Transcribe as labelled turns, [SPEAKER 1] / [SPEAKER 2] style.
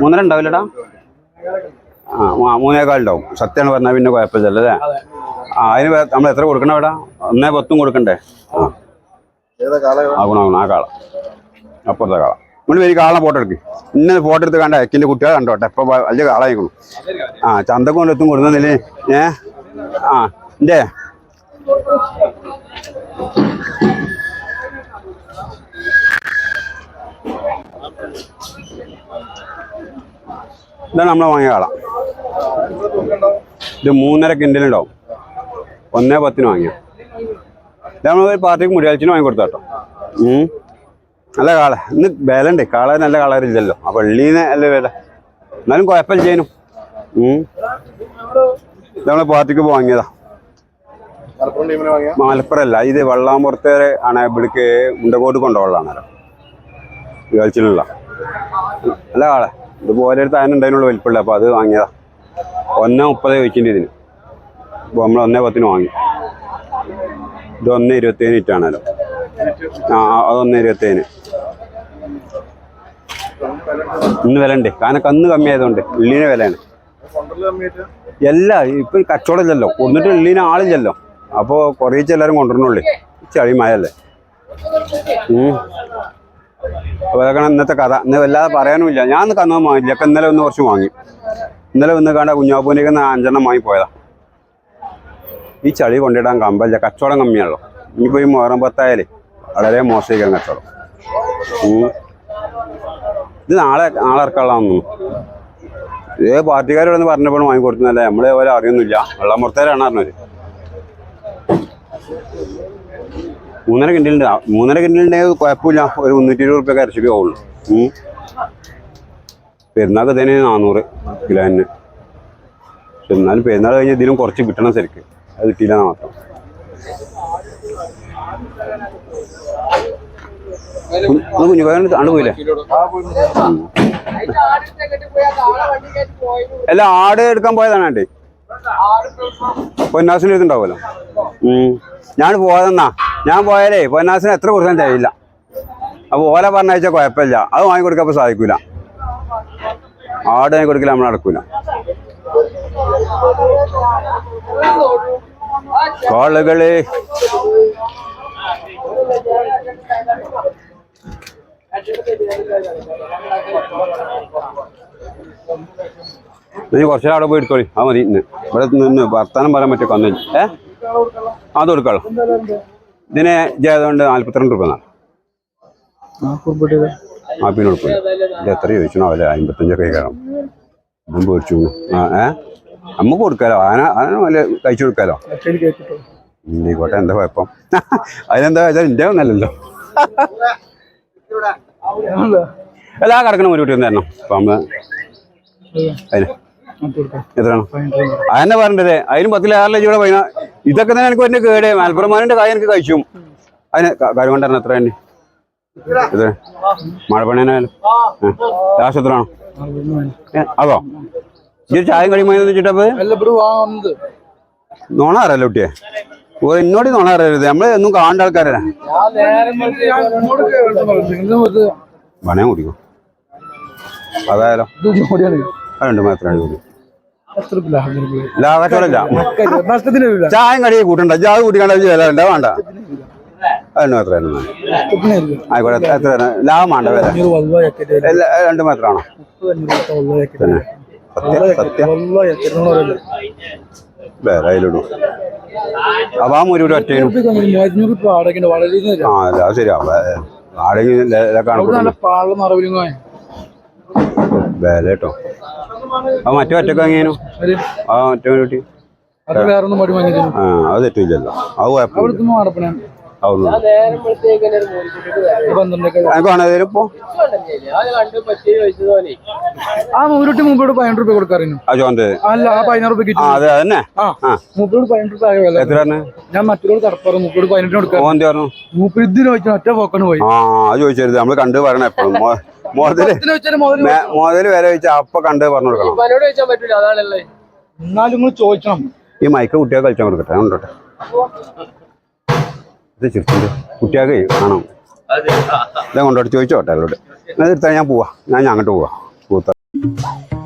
[SPEAKER 1] മൂന്നര ഉണ്ടാവില്ലടാ ആ ഉണ്ടാവും സത്യമാണ് പറഞ്ഞാൽ പിന്നെ കുഴപ്പമില്ല അല്ലേ? ആ അതിന് നമ്മൾ എത്ര കൊടുക്കണം ഇവിടെ ഒന്നേ പത്തും കൊടുക്കണ്ടേ? ആ.
[SPEAKER 2] ഏതാ കാലം
[SPEAKER 1] ആ ഗുണം ആ കാള. അപ്പുറത്തെ കാള. നമ്മൾ എനിക്ക് കാളെ ഫോട്ടോ എടുക്ക്. ഇന്ന ഫോട്ടോ എടുത്ത് കണ്ട എക്കിന്റെ കുട്ടികളെ കണ്ടോട്ടെ എപ്പോൾ വലിയ കാളായിക്കണു. ആ ചന്തക്കൊണ്ടെത്തും കൊടുക്കുന്നില്ലേ ഏ? ആ എന്റെ ഇതാണ് നമ്മളെ വാങ്ങിയ കാള. ഇത് മൂന്നര കിൻഡലുണ്ടാവും ഒന്നേ പത്തിന് വാങ്ങിയ. ഇത് നമ്മൾ പാർട്ടിക്ക് മുടിയാഴ്ചന് വാങ്ങി കൊടുത്ത കേട്ടോ. നല്ല കാള. ഇന്ന് വില ഉണ്ട് കാള നല്ല കളറില്ലല്ലോ ആ വെള്ളീന്ന് അല്ലേ വില. എന്നാലും കുഴപ്പമില്ല ചെയ്യുന്നു നമ്മളെ പാർട്ടിക്ക് വാങ്ങിയതാ.
[SPEAKER 2] മലപ്പുറം
[SPEAKER 1] അല്ല ഇത് വെള്ളാമ്പുറത്തേരെ ആണ്. ഇവിടേക്ക് മുണ്ടക്കോട്ട് കൊണ്ടുപോകാനാണ് വിളിച്ചിട്ടുള്ള അല്ല കാളെ. ഇതുപോലെ ഒരു താൻ ഉണ്ടായിരുന്നുള്ള വലിപ്പമുള്ള അപ്പോൾ അത് വാങ്ങിയതാ. ഒന്നേ മുപ്പത് ചോദിക്കേണ്ടി ഇതിന്. അപ്പോൾ നമ്മൾ ഒന്നേ പത്തിന് വാങ്ങി. ഇത് ഒന്ന് ഇരുപത്തേഴ് ഇറ്റാണല്ലോ ആ അതൊന്ന് ഇരുപത്തേഴ് ഇന്ന് വില ഉണ്ട്. കാരണം കന്ന് കമ്മിയായതുകൊണ്ട് ഉള്ളിന് വിലയാണ്. എല്ലാ ഇപ്പൊ കച്ചവടം ഇല്ലല്ലോ. കൊണ്ടിട്ട് ഉള്ളിന് ആളില്ലല്ലോ. അപ്പോ കുറേച്ച് എല്ലാരും കൊണ്ടുവരണുള്ളേ ചളി മഴയല്ലേ ഉം. അപ്പൊ അതൊക്കെയാണ് ഇന്നത്തെ കഥ. ഇന്ന് വല്ലാതെ പറയാനുമില്ല. ഞാൻ ഇന്ന് കന്നു വാങ്ങില്ല ഒക്കെ ഇന്നലെ ഒന്ന് കുറച്ച് വാങ്ങി. ഇന്നലെ ഒന്ന് കണ്ട കുഞ്ഞാപ്പൂനേക്ക് അഞ്ചെണ്ണം വാങ്ങി പോയതാ. ഈ ചളി കൊണ്ടിടാൻ കമ്പല്ല. കച്ചവടം കമ്മിയാണല്ലോ. ഇനിയിപ്പോ ഈ മുഹറം പത്തായാലേ വളരെ മോശമായിരിക്കും കച്ചവടം. ഇത് നാളെ നാളെ ഇറക്കാനുള്ളതാണെന്നു ഏ പാർട്ടിക്കാരോടൊന്ന് പറഞ്ഞപ്പോഴും വാങ്ങി കൊടുക്കുന്നല്ലേ നമ്മളെ പോലെ അറിയൊന്നുമില്ല. വെള്ളമുറത്തേരാണ് പറഞ്ഞവര് മൂന്നര കിൻഡലുണ്ട് ആ, മൂന്നര കിൻഡലുണ്ടെങ്കിൽ കുഴപ്പമില്ല. ഒരു മുന്നൂറ്റി ഇരുപത് റുപ്യ അരച്ചിട്ട് പോകുള്ളൂ. പെരുന്നാൾക്ക് തന്നെ നാനൂറ് തന്നെ. പക്ഷെ എന്നാലും പെരുന്നാൾ കഴിഞ്ഞ് ഇതിലും കുറച്ച് കിട്ടണം ശരിക്ക്. അത് കിട്ടിയില്ല മാത്രം. അല്ല ആട് എടുക്കാൻ പോയതാണ് ആണ്ടി. പൊന്നാസിന് എടുത്തുണ്ടാവുമല്ലോ ഉം. ഞാൻ പോയതെന്നാ? ഞാൻ പോയാലേ പൊന്നാസിന് എത്ര കൊടുക്കാൻ തരില്ല. അപ്പോൾ ഓല പറഞ്ഞയച്ചാൽ കുഴപ്പമില്ല. അത് വാങ്ങിക്കൊടുക്കാൻ അപ്പോൾ സാധിക്കൂല. ആട് വാങ്ങി കൊടുക്കില്ല നമ്മൾ നടക്കൂല. കോളുകൾ. നീ കുറച്ചേ പോയി എടുത്തോളി. ആ മതി. ഇന്ന്. ഇവിടെ നിന്ന് വർത്താനം പറയാൻ പറ്റിയ കൊന്നു ഏ? അത് കൊടുക്കാം ഇതിന് ജയതുകൊണ്ട് നാല്പത്തിരണ്ട് രൂപ ആപ്പിന് കൊടുക്കും. ഇത് എത്ര ചോദിച്ചോ അവലെ അമ്പത്തഞ്ചൊക്കെ കയറാം ഇതും ആ ഏ? നമുക്ക് കൊടുക്കാലോ? ആന ആന വല്ല കഴിച്ചു കൊടുക്കാലോ? ഇന്ത്യക്കോട്ടെ എന്താ കുഴപ്പം? അതിനെന്താ വെച്ചാൽ എന്റെ ഒന്നല്ലല്ലോ. അല്ല ആ കിടക്കണം ഒരു കുട്ടി തരണം. അപ്പം നമ്മൾ അതിന്. എത്രയാണ്? അതെന്നെ പറഞ്ഞത് അതിനും പത്തിലേറെ ലക്ഷം കൂടെ പൈന ഇതൊക്കെ തന്നെ എനിക്ക് എന്നെ കേട്. മലപ്പുറമാനിന്റെ കായ എനിക്ക് കഴിച്ചു. അതിന് കാര്യം കൊണ്ടായിരുന്നു എത്ര തന്നെ? ഇത് മഴ പണിയാലും ലാസ്റ്റ് എത്രയാണോ? അതോ? ഇതൊരു ചായം കഴിയുമ്പോൾ വെച്ചിട്ടപ്പോ നോണ അറിയല്ലോ കുട്ടിയെ? ഓ എന്നോട് നോണ അറിയരുത്. നമ്മൾ ഒന്നും കാണേണ്ട ആൾക്കാരാ.
[SPEAKER 3] ഇത്
[SPEAKER 1] പണയം കുടിക്കും. അതായാലോ. അതുണ്ട് മാത്രമേ
[SPEAKER 3] കുടിക്കും
[SPEAKER 1] ലാഭത്തോടല്ല ചായം കടിയെ കൂട്ടണ്ട ചായ കൂട്ടിക്കണ്ട വില വേണ്ട വേണ്ട? അതിന്
[SPEAKER 3] വരില്ല
[SPEAKER 1] ആയിക്കോട്ടെ എത്ര- എത്ര തരാം? ലാഭം വേണ്ട വില. രണ്ട് മാത്രമാണോ സത്യം സത്യം. വേറെ അതിലിടും അപ്പൊ ആ മുരുവിടെ ഒറ്റയും ആ അത് ശരിയാ. ആടെങ്കിലും വില കേട്ടോ. ആ മറ്റേ ഒറ്റയ്ക്ക് വാങ്ങിയാനോ? ആ മറ്റേ കുട്ടി ആ അത് തെറ്റില്ലല്ലോ. അത് കുഴപ്പമില്ല.
[SPEAKER 3] ആ മൂന്നൂറ്റി മുമ്പോട് പതിനെട്ട് രൂപ കൊടുക്കാറുണ്ട് അല്ല ആ പതിനാറ് രൂപ
[SPEAKER 1] ആ
[SPEAKER 3] കിട്ടും പതിനെട്ട് രൂപ ഞാൻ മറ്റൊരു കടപ്പാറ് മുപ്പോട് പതിനെട്ടിന് കൊടുക്കാം മൂപ്പര് ഇതിന് ഒറ്റ പോക്കണ് പോയി.
[SPEAKER 1] ആ അത് ചോദിച്ചരുത്. നമ്മൾ കണ്ടു പറയണം എപ്പോഴും.
[SPEAKER 3] മുതൽ വെച്ചാൽ മുതൽ
[SPEAKER 1] വരെ ചോദിച്ചാൽ അപ്പൊ കണ്ട് പറഞ്ഞു കൊടുക്കണം.
[SPEAKER 3] എന്നാലും നിങ്ങൾ ചോദിക്കണം
[SPEAKER 1] ഈ മൈക്ക് കുട്ടികൾക്ക് കളിച്ചാൽ കൊടുക്കട്ടെ ഉണ്ടോട്ടെ ഇത് ചിരിച്ചിട്ട് കുട്ടികൾക്ക് കാണാം ഇതാ കൊണ്ടോട്ട് ചോദിച്ചോട്ടെ അവരോട്. എടുത്താൽ ഞാൻ പോവാ. ഞാൻ അങ്ങോട്ട് പോവാ. പൂത്ത
[SPEAKER 4] Thank